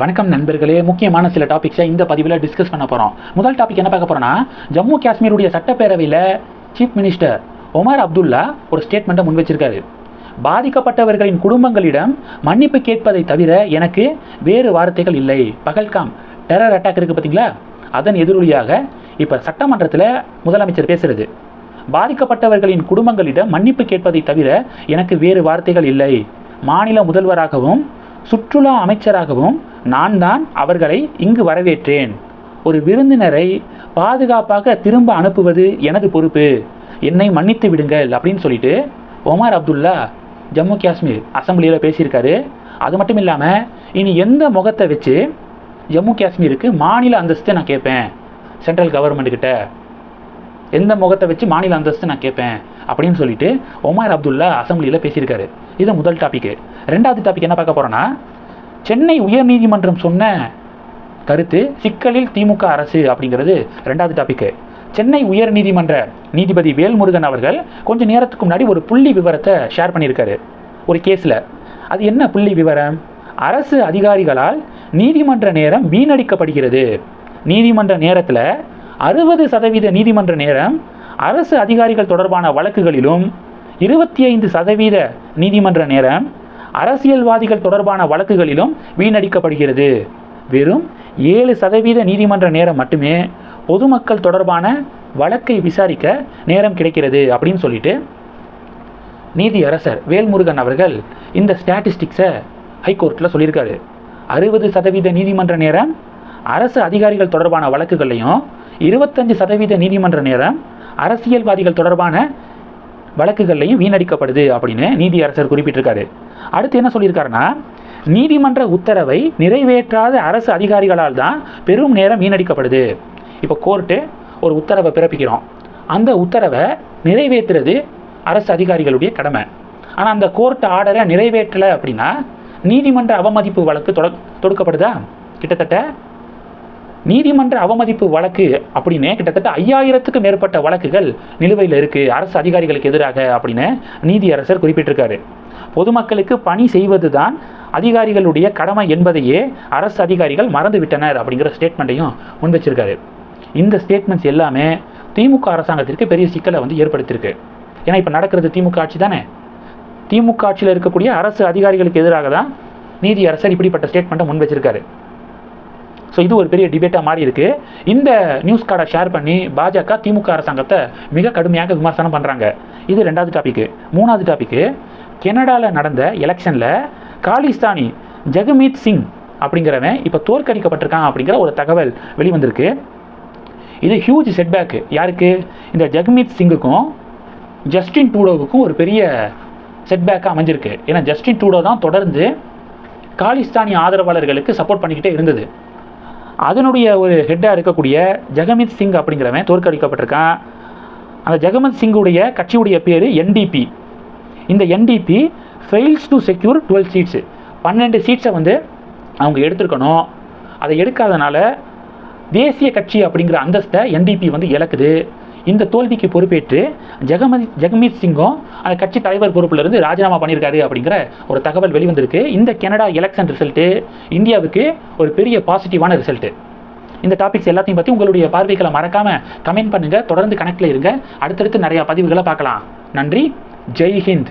வணக்கம் நண்பர்களே. முக்கியமான சில டாபிக்ஸை இந்த பதிவில் டிஸ்கஸ் பண்ண போகிறோம் முதல் டாபிக் என்ன பார்க்க போகிறோன்னா ஜம்மு காஷ்மீருடைய சட்டப்பேரவையில் சீஃப் மினிஸ்டர் ஒமர் அப்துல்லா ஒரு ஸ்டேட்மெண்ட்டை முன் வச்சிருக்காரு. பாதிக்கப்பட்டவர்களின் குடும்பங்களிடம் மன்னிப்பு கேட்பதை தவிர எனக்கு வேறு வார்த்தைகள் இல்லை. பகல்காம் டெரர் அட்டாக் இருக்குது பார்த்தீங்களா? அதன் எதிரொலியாக இப்போ சட்டமன்றத்தில் முதலமைச்சர் பேசுறது. பாதிக்கப்பட்டவர்களின் குடும்பங்களிடம் மன்னிப்பு கேட்பதை தவிர எனக்கு வேறு வார்த்தைகள் இல்லை. மாநில முதல்வராகவும் சுற்றுலா அமைச்சராகவும் நான் தான் அவர்களை இங்கு வரவேற்றேன். ஒரு விருந்தினரை பாதுகாப்பாக திரும்ப அனுப்புவது எனது பொறுப்பு. என்னை மன்னித்து விடுங்கள் அப்படின்னு சொல்லிட்டு ஒமார் அப்துல்லா ஜம்மு காஷ்மீர் அசம்பிளியில் பேசியிருக்காரு. அது மட்டும் இல்லாமல் இனி எந்த முகத்தை வச்சு ஜம்மு காஷ்மீருக்கு மாநில அந்தஸ்தை நான் கேட்பேன்? சென்ட்ரல் கவர்மெண்ட் கிட்ட. எந்த முகத்தை வச்சு மாநில அந்தஸ்து நான் கேட்பேன்? அப்படின்னு சொல்லிட்டு ஒமார் அப்துல்லா அசம்பிளியில் பேசியிருக்காரு. இது முதல் டாபிக் ரெண்டாவது டாபிக் என்ன பார்க்க போகிறோன்னா சென்னை உயர்நீதிமன்றம் சொன்ன கருத்து சிக்கலில் திமுக அரசு அப்படிங்கிறது ரெண்டாவது டாபிக்கு சென்னை உயர்நீதிமன்ற நீதிபதி வேல்முருகன் அவர்கள் கொஞ்ச நேரத்துக்கு முன்னாடி ஒரு புள்ளி விவரத்தை ஷேர் பண்ணியிருக்காரு. ஒரு கேஸில் அது என்ன புள்ளி விவரம்? அரசு அதிகாரிகளால் நீதிமன்ற நேரம் வீணடிக்கப்படுகிறது. நீதிமன்ற நேரத்தில் அறுபது சதவீத நீதிமன்ற நேரம் அரசு அதிகாரிகள் தொடர்பான வழக்குகளிலும் இருபத்தி ஐந்து சதவீத நீதிமன்ற நேரம் அரசியல்வாதிகள் தொடர்பான வழக்குகளிலும் வீணடிக்கப்படுகிறது. வெறும் ஏழு சதவீத நீதிமன்ற நேரம் மட்டுமே பொதுமக்கள் தொடர்பான வழக்கை விசாரிக்க நேரம் கிடைக்கிறது அப்படின்னு சொல்லிட்டு நீதி அரசர் வேல்முருகன் அவர்கள் இந்த ஸ்டாட்டிஸ்டிக்ஸை ஹைகோர்ட்டில் சொல்லியிருக்காரு. அறுபது சதவீத நீதிமன்ற நேரம் அரசு அதிகாரிகள் தொடர்பான வழக்குகள்லையும் இருபத்தஞ்சு சதவீத நீதிமன்ற நேரம் அரசியல்வாதிகள் தொடர்பான வழக்குகள்லையும் வீணடிக்கப்படுது அப்படின்னு நீதி அரசர் குறிப்பிட்டிருக்காரு. அடுத்து என்ன சொல்லியிருக்காருன்னா நீதிமன்ற உத்தரவை நிறைவேற்றாத அரசு அதிகாரிகளால் தான் பெரும் நேரம் வீணடிக்கப்படுது. இப்போ கோர்ட்டு ஒரு உத்தரவை பிறப்பிக்கிறோம். அந்த உத்தரவை நிறைவேற்றுறது அரசு அதிகாரிகளுடைய கடமை. ஆனால் அந்த கோர்ட் ஆர்டரை நிறைவேற்றலை அப்படின்னா நீதிமன்ற அவமதிப்பு வழக்கு தொட தொடுக்கப்படுதா? கிட்டத்தட்ட நீதிமன்ற அவமதிப்பு வழக்கு அப்படின்னு கிட்டத்தட்ட ஐயாயிரத்துக்கு மேற்பட்ட வழக்குகள் நிலுவையில் இருக்குது அரசு அதிகாரிகளுக்கு எதிராக அப்படின்னு நீதியரசர் குறிப்பிட்டிருக்காரு. பொதுமக்களுக்கு பணி செய்வது தான் அதிகாரிகளுடைய கடமை என்பதையே அரசு அதிகாரிகள் மறந்து விட்டனர் அப்படிங்கிற ஸ்டேட்மெண்ட்டையும் முன்வச்சிருக்காரு. இந்த ஸ்டேட்மெண்ட்ஸ் எல்லாமே திமுக அரசாங்கத்திற்கு பெரிய சிக்கலை வந்து ஏற்படுத்தியிருக்கு. ஏன்னா இப்போ நடக்கிறது திமுக ஆட்சி தானே? திமுக ஆட்சியில் இருக்கக்கூடிய அரசு அதிகாரிகளுக்கு எதிராக தான் நீதி அரசர் இப்படிப்பட்ட ஸ்டேட்மெண்ட்டை முன் வச்சிருக்காரு ஸோ இது ஒரு பெரிய டிபேட்டாக மாறி இருக்கு. இந்த நியூஸ் கார்டை ஷேர் பண்ணி பாஜக திமுக அரசாங்கத்தை மிக கடுமையாக விமர்சனம் பண்ணுறாங்க இது ரெண்டாவது டாபிக் மூணாவது டாபிக் கனடாவில் நடந்த எலெக்ஷனில் காலிஸ்தானி ஜெகமீத் சிங் அப்படிங்கிறவன் இப்போ தோற்கடிக்கப்பட்டிருக்கான் அப்படிங்கிற ஒரு தகவல் வெளிவந்திருக்கு. இது ஹியூஜ் செட்பேக்கு யாருக்கு? இந்த ஜெகமீத் சிங்குக்கும் ஜஸ்டின் டூடோவுக்கும் ஒரு பெரிய செட்பேக்காக அமைஞ்சிருக்கு. ஏன்னா ஜஸ்டின் டூடோ தான் தொடர்ந்து காலிஸ்தானி ஆதரவாளர்களுக்கு சப்போர்ட் பண்ணிக்கிட்டே இருந்தது. அதனுடைய ஒரு ஹெட்டாக இருக்கக்கூடிய ஜெகமித் சிங் அப்படிங்கிறவன் தோற்கடிக்கப்பட்டிருக்கான். அந்த ஜெகமத் சிங்குடைய கட்சியுடைய பேர் என்டிபி இந்த NDP fails to secure twelve seats பன்னெண்டு சீட்ஸை வந்து அவங்க எடுத்திருக்கணும். அதை எடுக்காதனால தேசிய கட்சி அப்படிங்கிற அந்தஸ்தை என்டிபி வந்து இழக்குது. இந்த தோல்விக்கு பொறுப்பேற்று ஜெகமதி ஜெகமீத் சிங்கும் அந்த கட்சி தலைவர் பொறுப்புல இருந்து ராஜினாமா பண்ணியிருக்காரு அப்படிங்கிற ஒரு தகவல் வெளிவந்திருக்கு. இந்த கனடா எலெக்ஷன் ரிசல்ட்டு இந்தியாவுக்கு ஒரு பெரிய பாசிட்டிவான ரிசல்ட்டு இந்த டாபிக்ஸ் எல்லாத்தையும் பற்றி உங்களுடைய பார்வைகளை மறக்காமல் கமெண்ட் பண்ணுங்கள் தொடர்ந்து கனெக்டில் இருங்க. அடுத்தடுத்து நிறையா பதிவுகளை பார்க்கலாம். நன்றி. ஜெய் ஹிந்த்.